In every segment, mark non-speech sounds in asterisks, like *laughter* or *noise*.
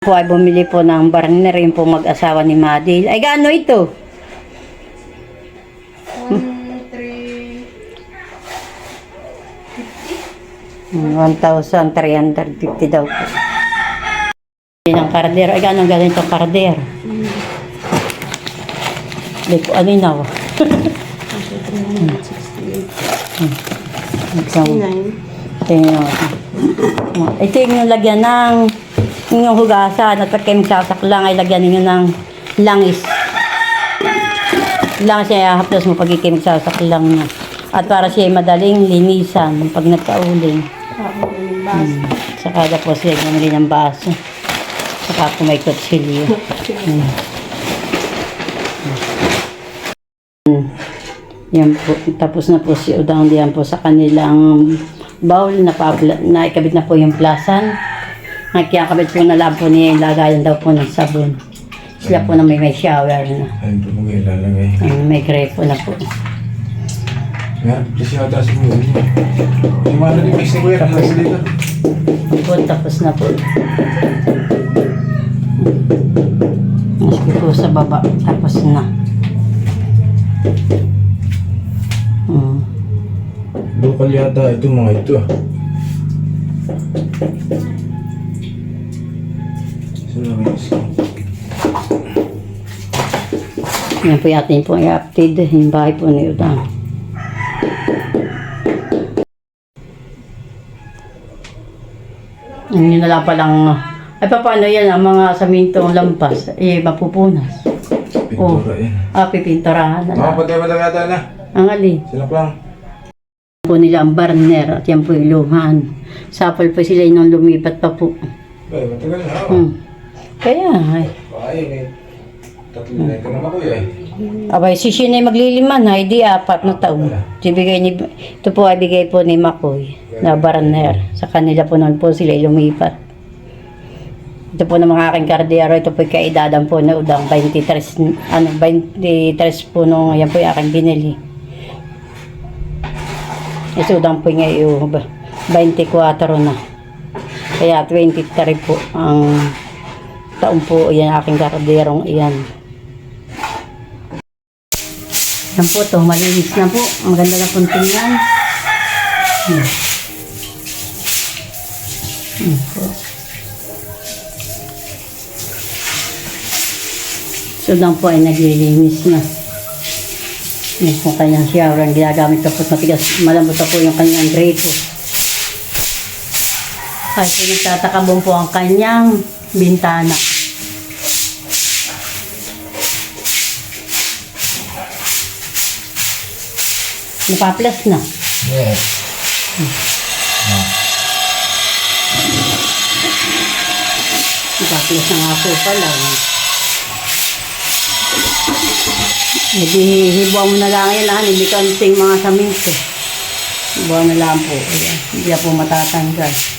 po ay bumili po ng barner yung po mag-asawa ni Madil. Ay, gaano ito? One, three, 1,350 daw po. Ay, gaano galing itong kardero? Hindi po, ano yun ako? Isang, tingnan ako. Ito yung lagyan ng yung hugasan at pag kayo magsasaklang ay lagyan ninyo ng langis. Langis ay ahapdos mo pag kayo magsasaklang na. At para siya ay madaling linisan pag nagkauling. Tapos bas. Saka po siya bumili ng baso. Saka po may kutsilyo. Mm. Mm. Yan po. Tapos na po si Udang diyan po sa kanilang bowl na, papla, na ikabit na po yung plasan. Nakikakabit po na lang po niya yung lagayan daw po ng sabon. Sila po na may may shower na. Ayun po kayo ilalagay. Ang may grepo na po. Nga, kasi yata si Kuya. Yung mga nag-mix ni Kuya, nasa dito. Po, tapos na po. Maski po sa baba, tapos na. Hmm. Local yata ito mga ito ah. Yan po yatin po i-update yung bahay po ni Udang. Ang yun na lang palang, ay pa paano yan ang mga samintong lampas, eh mapupunas. Pintura yan. Ah, pipinturahan na Mga lang. patay patay yata na. Ang alin. Sila lang. Po nila ang barner at yan po yung luhan. Sapal pa sila nung lumipat pa po. Ay, matagal na ako. Hmm. Kaya, ay. Ay, may tatlo na ito naman Kuya eh. Abay, si Shinay magliliman na, hindi apat na taon. Ibigay ni, ito po ay bigay po ni Makoy na barner. Sa kanila po nun po sila lumipat. Ito po ng mga aking kardero, ito po kaidadan po na udang 23, ano, 23 po nung, yan po yung aking binili. Ito udang po ngayon, 24 na. Kaya 23 po ang taon po yan aking karderong iyan. Yan po to, malinis na po. Ang ganda na pong tingnan. Hmm. Hmm po. So lang po ay naglilinis na. Yan po kanyang shower. Ang ginagamit na po matigas. Malambot na po yung kanyang grapo. Ay, pinagtatakabon po ang kanyang bintana. Napaplas na. Yes. Napaplas na nga po pala. Hibuan mo na lang yan. Hindi kaunting mga saminto. Hibuan na lang po. Ayan. Hindi na po matatanggal.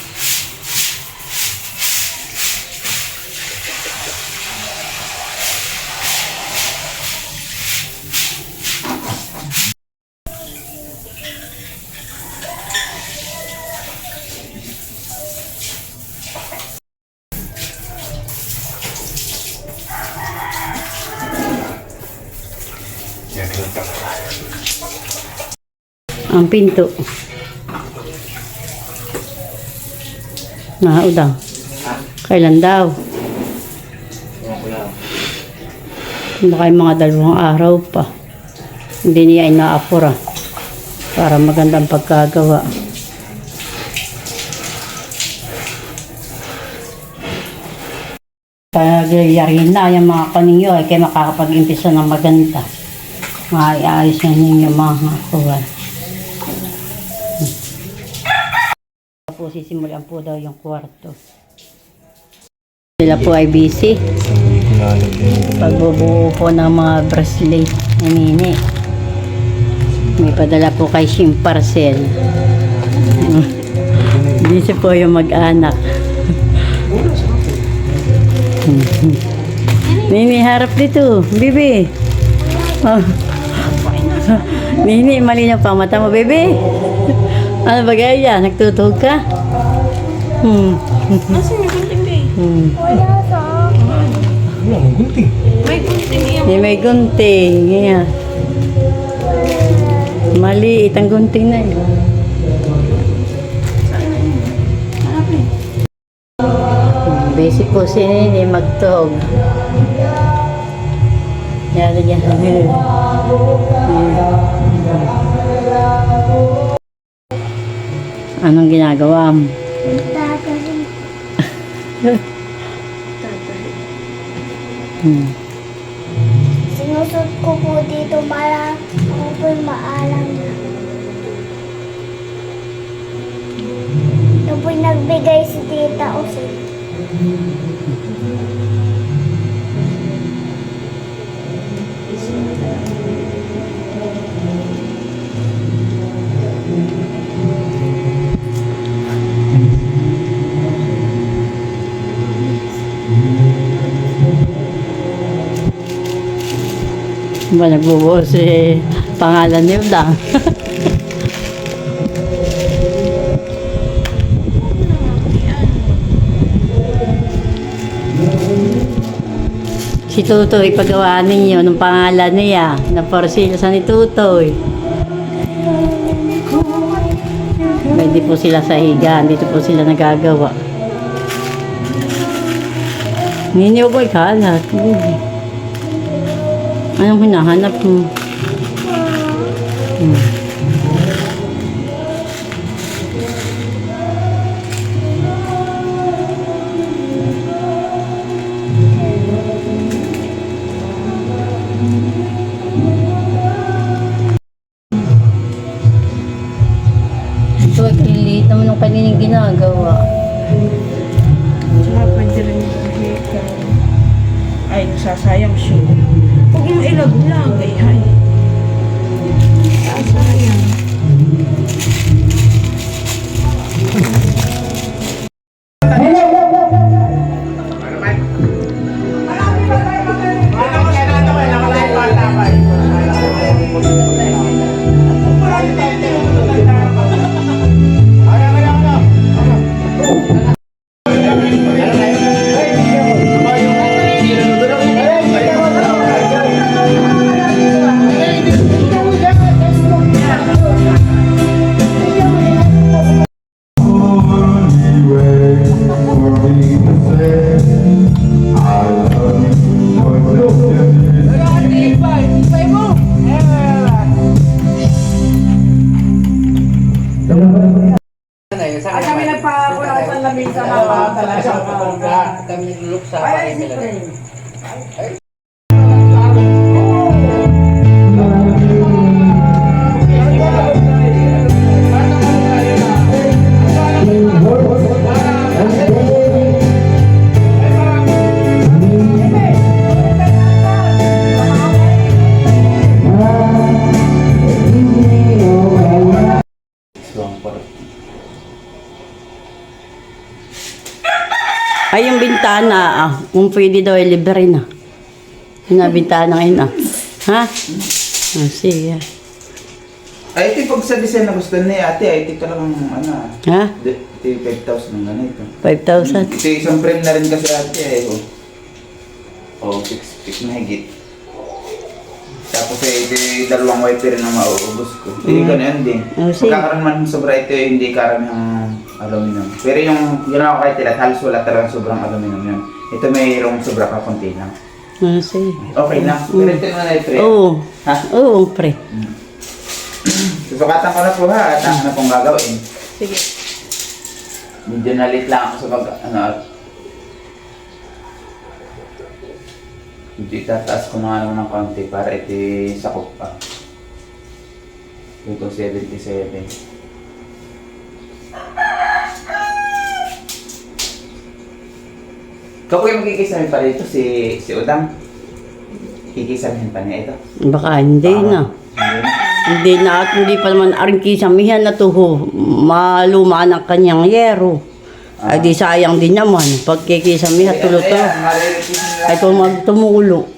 Ang pinto. Naudang. Kailan daw? Baka yung mga dalawang araw pa. Hindi niya inaapura. Para magandang pagkagawa. Pag yarin na yung mga kaninyo ay kayo makakapag-impisa ng maganda. Maayos na ninyo mga kuwan. Po sisimulan po daw yung kwarto. Sila po ay busy. Pagbubuo po ng mga bracelet ni Nini. May padala po kay Shim Parcel. *laughs* Busy po yung mag-anak. *laughs* Nini, harap dito. Bibi. Oh. *laughs* Nini, malinaw pa ang mata mo, Bibi. Ano ba gaya? Nagtutog ka? Hmm. Nasaan yung kunting day? Hmm. Wala, ang gunting. May kunting yan. Hindi may gunting. Yeah. Maliit ang gunting na yun. Busy po si Nini magtog. Yan, yan. Anong ginagawa mo? Hmm. Sinusot ko po dito para ako po'y maalam na. Ito po'y nagbigay si Tita Usin. Ba nagbubuo si pangalan niyo da? *laughs* si Tutoy, paggawa ninyo ng pangalan niya, na for sale sa ni Tutoy. Hindi po sila sa higa, dito po sila nagagawa. Ninyo ko ikalat. Hindi. Anong hinahanap mo? Hmm. Liit naman ng kanilang ginagawa. Ay, nasasayang siya. Huwag yung ilag-lagay, ay. Nasasayang. At nagluluksa. Ay, bintana, ah, kung pwede daw, ay libre na. Yung na bintana ngayon, ah. Ha? Ah, sige. Ay, ito pag sa design na gusto ni ate, ay ito talagang ano, ah, Ha? di- ito yung 5,000 ng ganito. 5,000. Ito yung isang frame na rin kasi ate eh. Oh, oh fix, fix na higit. Tapos eh, ito yung dalawang wiper na mauubos ko. Hindi Mm. ganun din. Oh, sige. Magkakaroon man sobra ito yung hindi karamihang aluminum. Pero yung ginawa ko kay Tilat, halos wala talagang sobrang aluminum yun. Ito mayroong sobra pa konti lang. Ah, sige. Okay lang. Mm. Pero ito na na ito. Oo. Ha? Oo, pre. Mm. *clears throat* Susukatan ko na po ha, at ano pong gagawin. Sige. Medyo nalit lang ako sa pag, ano, medyo itataas ko na ano ng konti para iti sakop pa. 277. Kapag magkikisamin pa rito si, si Udang, kikisamihan pa niya ito. Baka hindi Baka. na. Hindi na. At hindi pa naman aring kisamihan na tuho. Maluma ng kanyang yero. Ah. Ay di ah. sayang din naman. Pag kikisamihan tulo to. Ay kung magtumulo.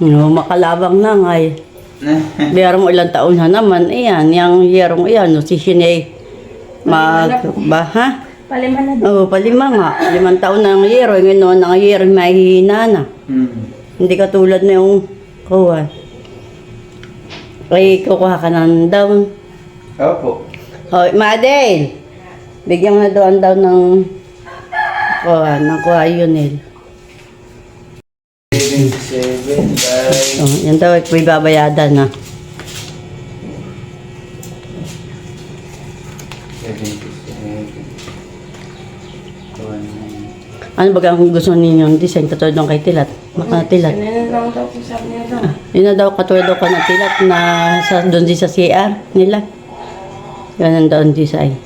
No, makalabang na nga eh. *laughs* Mo ilang taon na naman. Ayan, yung yerong iyan. No, si Shinay. Ano Mag... Ba, ha? Palima na Oo, palima nga. Limang taon na ang yero. Ngayon ang yero, mahihina na. Hmm. Hindi katulad na yung kuha. Ay, kukuha ka ng down. Opo. Oh, Madel! Bigyan mo na doon daw ng kuha, ng kuha yun eh. 77 by... Oh, yan daw babayadan na. Ano ba ang gusto ninyong design katulad ng kay Tilat? Makatilat. Ganun lang daw po sabi niya daw. Yun na daw katulad daw ka ng Tilat na sa, doon din sa CR nila. Ganun daw ang design.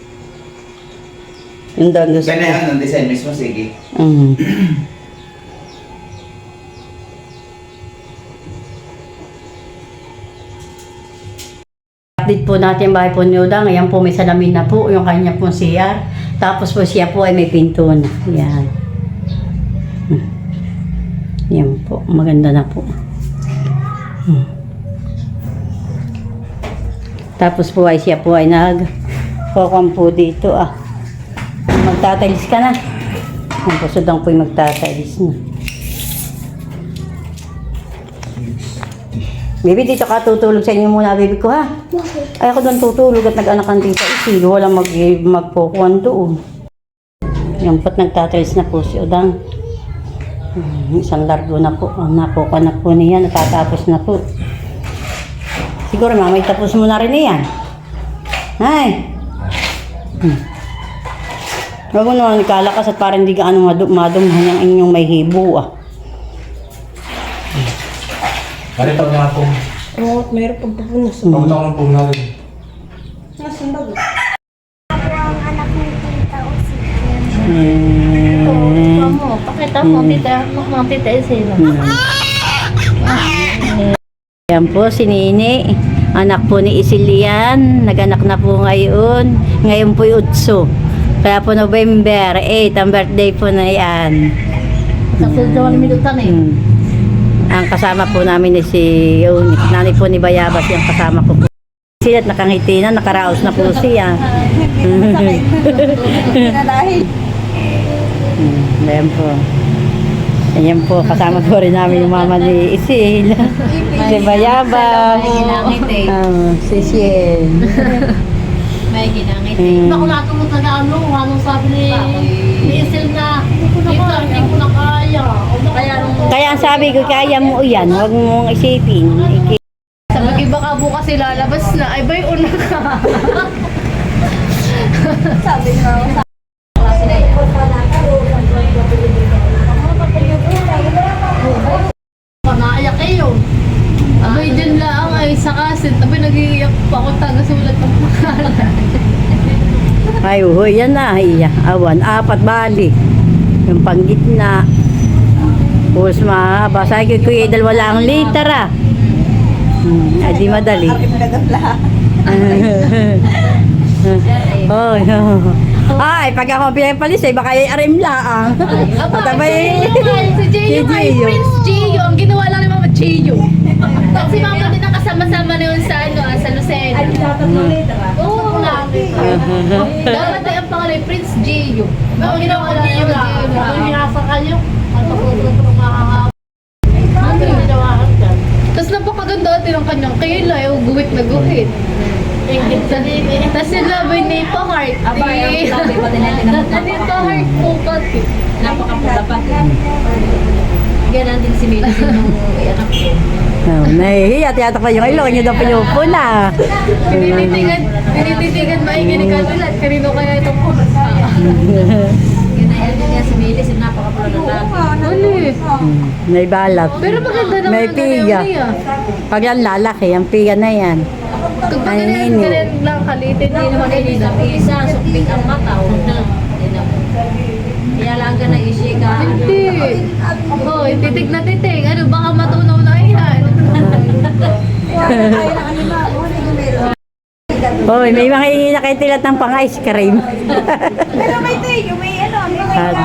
Yun daw ang gusto ko. Ganyan ang design mismo, sige. Mm. Update po natin yung bahay po ni Udang. Ayan po, may salamin na po yung kanya po CR. Tapos po siya po ay may pinto na. Yan. Yan po. Maganda na po. Hmm. Tapos po ay siya po ay nag kokon po dito ah. Magtatalis ka na. Ang pusod po yung magtatalis na. Baby, dito ka tutulog sa inyo muna, baby ko ha. Ay ako doon tutulog at nag-anak ang tita Isil. Wala mag magpukuhan doon. Yung pot nagtatalis na po si Udang. Hmm, isang largo na po. Ang napuka na po niya. Natatapos na po. Siguro mamay tapos mo na rin yan. Ay. Hmm. Huwag mo naman kalakas at parang hindi ka ano madum madumhan yung inyong may hibo ah. Ano tawag na po? Oo, pang papunas. Papunta ko ng po natin. Nasaan ba? Ako ang anak ni Tita Usi. Hmm. Tita, mga tita sila. Yan po si Nini. Anak po ni Isilian. Naganak na po ngayon. Ngayon po yung utso. Kaya po November 8, ang birthday po na yan. Sa suldawan minutan eh. Ang kasama po namin ni si yung nanay po ni Bayabas yung kasama ko po. Siya at nakangiti na, nakaraos na po siya. *laughs* *laughs* Hmm, Ayan po. Ayan po, kasama po rin namin yung mama ni Isil. si Bayabas. Ah, si Sien. May ginangit. Mm. Iba ko natulog na ano, anong sabi ni ni Isil na, dito, hindi ko na kaya. Kaya nung Kaya ang sabi ko, kaya mo yan, huwag mong isipin. Sabi baka bukas ilalabas na, ay bay, una ka. *laughs* Panaayak kayo. Abay dyan lang ay sa kasit. Abay nag-iiyak pa ako taga-sulat ng pangalan. *laughs* Ay, uhoy, yan na. Iya, awan, apat bali. Yung panggitna. Tapos mahaba. Sabi ko, kuya, dalawa lang ang litera. Hmm, ay, di madali. Oy, Ay, pag ako pinapalis, eh, baka yung arim laang. At abay, si Gio Si ay *laughs* Gio. Ang ginawa lang ni Mama Gio. *laughs* Si Mama din ang kasama-sama na yun sa ano, ah, sa Lucena. Oo. *laughs* Dapat ay ang pangalan ay Prince Gio. Ang ginawa Mama Gio. Ang hinasa kayo. Ang pagkukulot ng Ano yung ginawa ka dyan? Tapos napakaganda natin ang kanyang kilay. Yung guhit na guhit. Tapos yung laboy ni Pa-Heart. Aba, yung laboy pa din natin. Ni Pa-Heart po pati. Napakapula pati. Ganun din si Mila nung anak ko. oh, nahihiya, tiyata ko yung ilong, yun daw pinupuna. Tinititigan, tinititigan maingin ni Katulat. Kanino kaya itong. Ano eh? May balat. Pero maganda naman May piga. Pag yan lalaki, ang piga na yan. Kapag Ay, ganyan, ganyan lang kalitin, hindi naman Hindi ganyan. na isa, sukpit ang mata. oh. Na. Kaya lang ka na isi ka. Hindi. Hoy, titig na titig. Ano, baka matunaw na yan. *laughs* Hoy, may mga hingi na kay tilat ng pang-ice cream. Pero may tayo, may ano, may At,